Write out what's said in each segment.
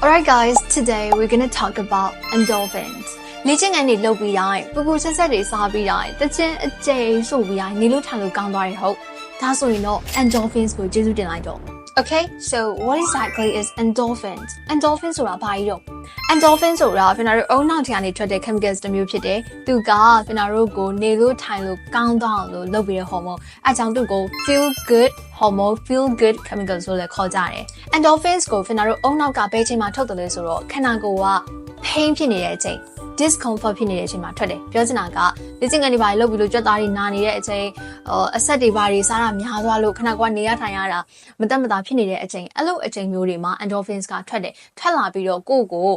Alright guys, today we're going to talk about endorphins. လေ့ကျင့်ခန်းတွေလုပ်ပြီးတိုင်းပူပူဆက်ဆက်တွေစားပြီးတိုင်းတချင်းအကျိန်ဆိုပြီးတိုင်းနေလို့ထိုင်လို့ကောင်းသွားတယ်ဟုတ်ဒါဆိုရင်တော့ endorphins ကိုကျေးဇူးတင်လိုက်တော့ Okay so what exactly is endorphins endorphins ဆိုတာဘာကြီးတော့ endorphin ဆိုတာကျွန်တော်တို့အုံနောက်ထံကနေထွက်တဲ့ chemicals တစ်မျိုးဖြစ်တယ်သူကကျွန်တော်တို့ကိုနေလို့ထိုင်လို့ကောင်းသွားအောင်လို့လုပ်ပြီးတဲ့ hormone အဲကြောင့်သူ့ကို feel good hormone feel good chemicals လို့လည်းခေါ်ကြတယ် endorphins ကိုကျွန်တော်တို့အုံနောက်ကဘယ်ချိန်မှာထုတ်တယ်လဲဆိုတော့ခန္ဓာကိုယ်က pain ဖြစ်နေတဲ့အချိန် discomfort ဖြစ်နေတဲ့အချိန်မှာထွက်တယ်ပြောချင်တာကလေ့ကျင့်ခန်းတွေပါလုပ်ပြီးလို့ကြွက်သားတွေနာနေတဲ့အချိန်ဟိုအဆက်တွေပါတွေစားတာများသွားလို့ခဏကနေရထိုင်ရတာမတက်မတာဖြစ်နေတဲ့အချိန်အဲ့လိုအချိန်မျိုးတွေမှာ endorphins ကထွက်တယ်ထွက်လာပြီးတော့ကိုယ့်ကို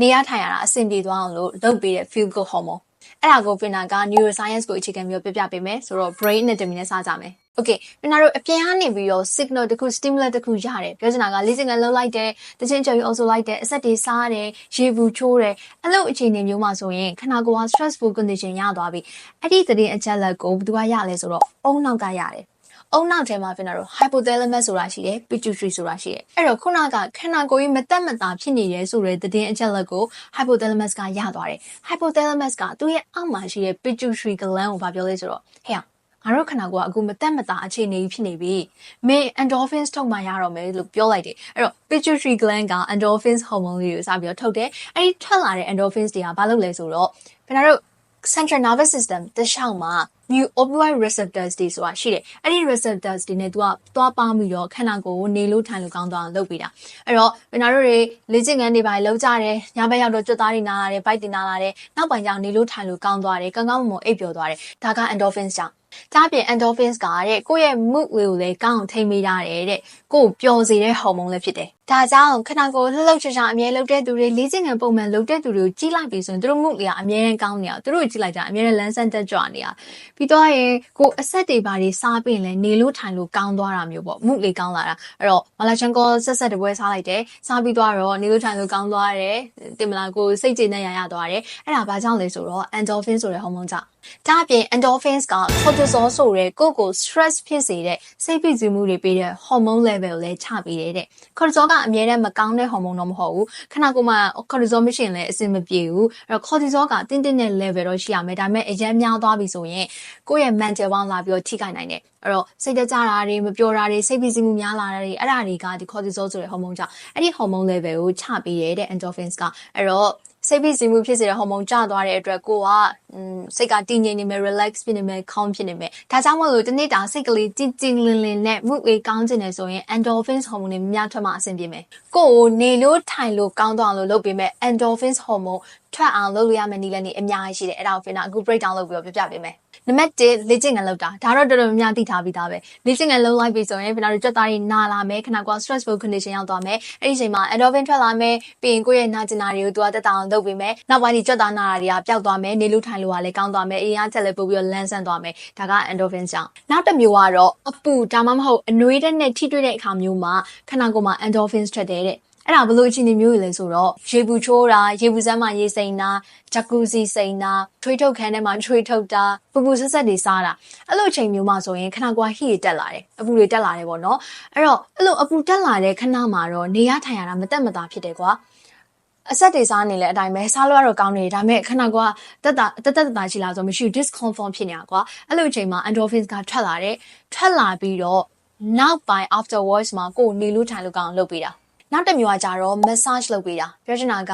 နေရထိုင်ရတာအဆင်ပြေသွားအောင်လို့လုပ်ပေးတဲ့ feel good hormone အဲ့ဒါကိုပင်နာက neuroscience ကိုအခြေခံပြီးပြပြပေးမယ်ဆိုတော့ brain anatomy နဲ့စကြမယ် Okay ပင်နာတို့အပြင်ကနေပြီးတော့ signal တခု stimulus တခုရတယ်ပြောချင်တာကလေးစင်ကလှုပ်လိုက်တယ်တချင်းကြော်ယူအောင်ဆိုလိုက်တယ်အဆက်တွေစားတယ်ရေဘူးချိုးတယ်အဲ့လိုအခြေအနေမျိုးမှာဆိုရင်ခန္ဓာကိုယ်က stressful condition ရသွားပြီအဲ့ဒီသတင်းအချက်လက်ကိုဘယ်သူကရလဲဆိုတော့အုံနောက်ကရတယ် အုံနောက်ထဲမှာဖြစ်တော့ hypothalamus ဆိုတာရှိတယ် pituitary ဆိုတာရှိတယ်အဲ့တော့ခုနကခန္ဓာကိုယ်ကြီးမတက်မတာဖြစ်နေရဲဆိုတဲ့သတင်းအချက်လက်ကို hypothalamus ကရသွားတယ် hypothalamus ကသူ့ရဲ့အောက်မှာရှိတဲ့ pituitary gland ကိုဗာပြောလဲဆိုတော့ဟဲ့ငါတို့ခန္ဓာကိုယ်ကအခုမတက်မတာအခြေအနေဖြစ်နေပြီမင်း endorphins ထုတ်မှရတော့မယ်လို့ပြောလိုက်တယ်အဲ့တော့ pituitary gland က endorphins hormone လေးကိုစပြီးတော့ထုတ်တယ်အဲ့ဒီထွက်လာတဲ့ endorphins တွေကဘာလုပ်လဲဆိုတော့ခင်ဗျားတို့ central nervous system တခြားမှာ mu opioid receptors တွေဆိုတာရှိတယ်အဲ့ဒီ receptors တွေနဲ့ तू ကသွားပေါင်းပြီးတော့ခန္ဓာကိုယ်ကိုနေလို့ထိုင်လို့ကောင်းသွားအောင်လုပ်ပေးတာအဲ့တော့ကျွန်တော်တို့တွေလေ့ကျင့်ခန်းတွေပါလောက်ကြတယ်ညဘက်ရောက်တော့ကြွတ်သားတွေနာလာတယ်ဗိုက်တွေနာလာတယ်နောက်ပိုင်းကျနေလို့ထိုင်လို့ကောင်းသွားတယ်ကောင်းကောင်းမွန်မွန်အိပ်ပျော်သွားတယ်ဒါက endorphins ကြောင့်ဒါပြင် endorphins ကတဲ့ကိုယ့်ရဲ့ mood လေးကိုလည်းကောင်းအောင်ထိန်းပေးရတယ်တဲ့ကိုယ်ပျော်စေတဲ့ hormone လည်းဖြစ်တယ် ဒါကြောင့်ခန္ဓာကိုယ်လှုပ်လှုပ်ချာချာအမြဲလှုပ်တဲ့သူတွေလေ့ကျင့်ခန်းပုံမှန်လုပ်တဲ့သူတွေကိုကြီးလိုက်ပြီဆိုရင်သူတို့ mood လေးကအမြဲတမ်းကောင်းနေတာသူတို့ကိုကြီးလိုက်တာအမြဲတမ်းလန်းဆန်းတက်ကြွနေတာပြီးတော့ရင်ကိုအဆက်တွေဘာတွေစားပြီးရင်လည်းနေလို့ထိုင်လို့ကောင်းသွားတာမျိုးပေါ့ mood လေးကောင်းလာတာအဲ့တော့မလာချန်ကောဆက်ဆက်တပွဲစားလိုက်တယ်စားပြီးသွားတော့နေလို့ထိုင်လို့ကောင်းသွားတယ်တင်မလားကိုစိတ်ကြည်နဲ့ရရသွားတယ်အဲ့ဒါဘာကြောင့်လဲဆိုတော့ endorphin ဆိုတဲ့ hormone ကြောင့်ဒါအပြင် endorphins က cortisol ဆိုတဲ့ကိုယ့်ကို stress ဖြစ်စေတဲ့စိတ်ဖိစီးမှုတွေပေးတဲ့ hormone level ကိုလည်းချပေးတယ်တဲ့ cortisol ကအမြဲတမ်းမကောင်းတဲ့ hormone တော့မဟုတ်ဘူးခဏကိုမှ cortisol မရှိရင်လည်းအဆင်မပြေဘူးအဲ့တော့ cortisol ကတင်းတင်းတဲ့ level တော့ရှိရမယ်ဒါပေမဲ့အရင်များသွားပြီဆိုရင်ကိုယ့်ရဲ့ mental ဘောင်းလာပြီးတော့ထိခိုက်နိုင်တယ်အဲ့တော့စိတ်တကြတာတွေမပျော်တာတွေစိတ်ဖိစီးမှုများလာတာတွေအဲ့ဒါတွေကဒီ cortisol ဆိုတဲ့ hormone ကြောင့်အဲ့ဒီ hormone level ကိုချပေးရတဲ့ endorphins ကအဲ့တော့ စိတ်ဖိစီးမှုဖြစ်စေတဲ့ဟော်မုန်းကျသွားတဲ့အတွက်ကိုကစိတ်ကတည်ငြိမ်နေမယ် relax ဖြစ်နေမယ် calm ဖြစ်နေမယ်ဒါကြောင့်မို့လို့တနေ့တာစိတ်ကလေးကြည်ကြည်လင်လင်နဲ့ mood လေးကောင်းချင်တယ်ဆိုရင် endorphins hormone တွေများထွက်မှအဆင်ပြေမယ်ကိုကိုနေလို့ထိုင်လို့ကောင်းသွားအောင်လို့လုပ်ပေးမယ် endorphins hormone ထွက်အောင်လုပ်လို့ရမယ့်နည်းလမ်းတွေအများကြီးရှိတယ်အဲ့ဒါကိုပြန်အခု break down လုပ်ပြီးတော့ပြပြပေးမယ် နံပါတ်1လေ့ကျင့်ခန်းလုပ်တာဒါတော့တော်တော်များများသိထားပြီးသားပဲလေ့ကျင့်ခန်းလုပ်လိုက်ပြီဆိုရင်ပြန်တော့ကြွက်သားတွေနာလာမယ်ခဏကွာ stressful condition ရောက်သွားမယ်အဲ့ဒီအချိန်မှာ endorphin ထွက်လာမယ်ပြီးရင်ကိုယ့်ရဲ့နာကျင်တာတွေကိုသူကတက်တာအောင်လုပ်ပေးမယ်နောက်ပိုင်းဒီကြွက်သားနာတာတွေကပျောက်သွားမယ်နေလို့ထိုင်လို့ကလည်းကောင်းသွားမယ်အေးအားချက်လည်းပို့ပြီးတော့လန်းဆန်းသွားမယ်ဒါက endorphin ကြောင့်နောက်တစ်မျိုးကတော့အပူဒါမှမဟုတ်အနွေးတဲ့နဲ့ထိတွေ့တဲ့အခါမျိုးမှာခဏကိုယ်မှာ endorphins ထွက်တယ်တဲ့ အဲ့ဒါဘလို့အခြေအနေမျိုးတွေလဲဆိုတော့ရေဘူးချိုးတာရေဘူးစမ်းမှာရေစိမ်တာဂျကူစီစိမ်တာထွေးထုတ်ခန်းထဲမှာထွေးထုတ်တာပူပူဆက်ဆက်တွေစားတာအဲ့လိုအချိန်မျိုးမှာဆိုရင်ခဏကွာဟိရတက်လာတယ်အပူတွေတက်လာတယ်ပေါ့နော်အဲ့တော့အဲ့လိုအပူတက်လာတဲ့ခဏမှာတော့နေရထိုင်ရတာမတက်မတာဖြစ်တယ်ကွာအဆက်တွေစားနေလဲအတိုင်းပဲစားလို့ရတော့ကောင်းနေတယ်ဒါပေမဲ့ခဏကွာတက်တာတက်တက်တာရှိလာဆိုမရှိ discomfort ဖြစ်နေတာကွာအဲ့လိုအချိန်မှာ endorphins ကထွက်လာတယ်ထွက်လာပြီးတော့နောက်ပိုင်း afterwards မှာကိုယ်နေလို့ထိုင်လို့ကောင်းလုပ်ပေးတာ နောက်တစ်မျိုးကကြတော့ massage လုပ်ပေးတာပြောချင်တာက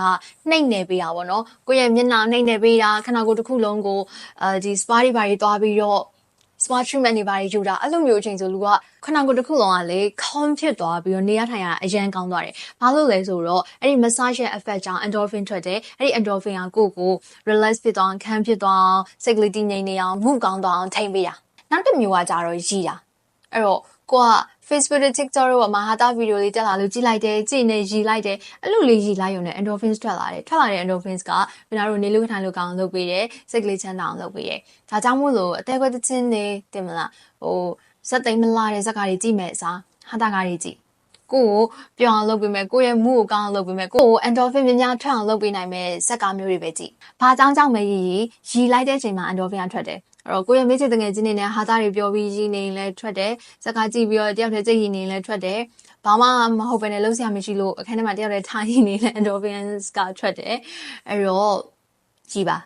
နှိပ်နယ်ပေးတာပေါ့နော်ကိုယ့်ရဲ့မျက်နှာနှိပ်နယ်ပေးတာခန္ဓာကိုယ်တစ်ခုလုံးကိုအဲဒီ spa တွေဘာတွေသွားပြီးတော့ spa treatment တွေဘာတွေယူတာအဲ့လိုမျိုးအချိန်ဆိုလူကခန္ဓာကိုယ်တစ်ခုလုံးကလေ calm ဖြစ်သွားပြီးတော့နေရထိုင်ရအရန်ကောင်းသွားတယ်။ဘာလို့လဲဆိုတော့အဲ့ဒီ massage ရဲ့ effect ကြောင့် endorphin ထွက်တယ်။အဲ့ဒီ endorphin ကကိုယ့်ကို relax ဖြစ်သွားအောင်ခံဖြစ်သွားအောင်စိတ်ကလေးတည်ငြိမ်နေအောင်မှုကောင်းသွားအောင်ထိန်းပေးတာ။နောက်တစ်မျိုးကကြတော့ရည်တာ။အဲ့တော့ ကိုက Facebook နဲ့ TikTok တို့မှာဟာတာဗီဒီယိုလေးတက်လာလို့ကြည့်လိုက်တယ်ကြည့်နေရီလိုက်တယ်အဲ့လိုလေးရီလိုက်ရုံနဲ့ endorphins ထွက်လာတယ်ထွက်လာတဲ့ endorphins ကကျွန်တော်တို့နေလို့ထိုင်လို့ကောင်းလုပ်ပေးတယ်စိတ်ကလေးချမ်းသာအောင်လုပ်ပေးတယ်ဒါကြောင့်မို့လို့အသေးခွဲတစ်ချင်းနေတင်မလားဟိုစက်သိမ်းမလာတဲ့ဇက်ကားတွေကြည့်မယ်အစားဟာတာကားတွေကြည့်ကိုကိုပြောင်းအောင်လုပ်ပေးမယ်ကိုရဲ့မူကိုကောင်းအောင်လုပ်ပေးမယ်ကိုကို endorphin များများထွက်အောင်လုပ်ပေးနိုင်မယ်စက်ကားမျိုးတွေပဲကြည့်။ဘာကြောင့်ကြောင့်မရည်ရီလိုက်တဲ့အချိန်မှာ endorphin ထွက်တယ် အဲ့တော့ကိုယ့်ရဲ့မိတ်ဆွေတငယ်ချင်းတွေနဲ့ဟာသားတွေပြောပြီးရင်းနေရင်လည်းထွက်တယ်စကားကြည့်ပြီးတော့တယောက်တည်းစိတ်ရည်နေရင်လည်းထွက်တယ်ဘာမှမဟုတ်ဘဲနဲ့လုံးစရာမရှိလို့အခန်းထဲမှာတယောက်တည်းထားရင်းနေလည်း endorphins ကထွက်တယ်အဲ့တော့ကြည်ပါ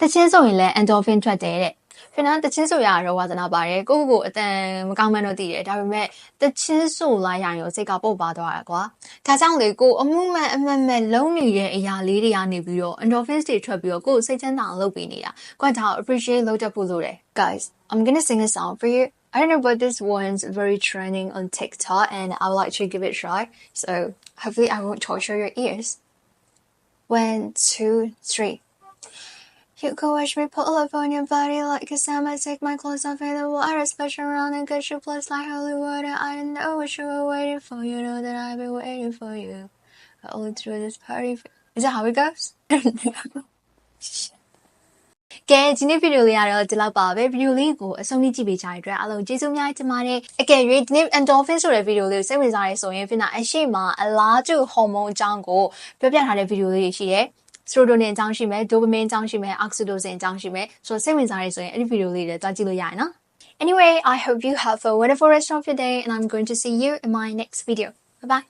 တချင်းဆိုရင်လည်း endorphin ထွက်တယ်တဲ့ ဖင်နာတချင်းဆိုရတော့ဝါသနာပါတယ်ကိုယ့်ကိုယ်အတန်မကောင်းမှန်းတော့သိတယ်ဒါပေမဲ့တချင်းဆိုလိုက်ရရင်ရောစိတ်ကပုတ်ပါသွားတာကွာဒါကြောင့်လေကိုယ်အမှုမှန်အမှန်မှန်လုံးနေတဲ့အရာလေးတွေကနေပြီးတော့ endorphins တွေထွက်ပြီးတော့ကိုယ်စိတ်ချမ်းသာအောင်လုပ်ပေးနေတာကိုယ်ဒါ appreciate လုပ်တတ်ဖို့လိုတယ် guys I'm gonna sing a song for you I don't know but this one's very trending on TikTok and I would like to give it a try so hopefully I won't torture your ears one two three You could watch me pull up on your body like a summer. Take my clothes off in the water, splash around and get your place like holy water. I don't know what you were waiting for. You know that I've been waiting for you. All through this party. Is that how it goes? ကဲဒီနေ့ဗီဒီယိုလေးကတော့ဒီလောက်ပါပဲဗီဒီယိုလေးကိုအဆုံးထိကြည့်ပေးကြတဲ့အတွက်အားလုံးကျေးဇူးများတင်ပါတယ်အကယ်၍ဒီနေ့ endorphin ဆိုတဲ့ဗီဒီယိုလေးကိုစိတ်ဝင်စားရဆိုရင်ဖြစ်နာအရှိမအလားတူဟော်မုန်းအကြောင်းကိုပြောပြထားတဲ့ဗီဒီယိုလေးတွေရှိတယ် စရိုဒိုနင်အကြောင်းရှိမယ်ဒိုပမင်းအကြောင်းရှိမယ်အောက်ဆီဒိုစင်အကြောင်းရှိမယ်ဆိုတော့စိတ်ဝင်စားရဆိုရင်အဲ့ဒီဗီဒီယိုလေးတွေတွားကြည့်လို့ရရင်နော် Anyway I hope you have a wonderful rest of your day and I'm going to see you in my next video bye bye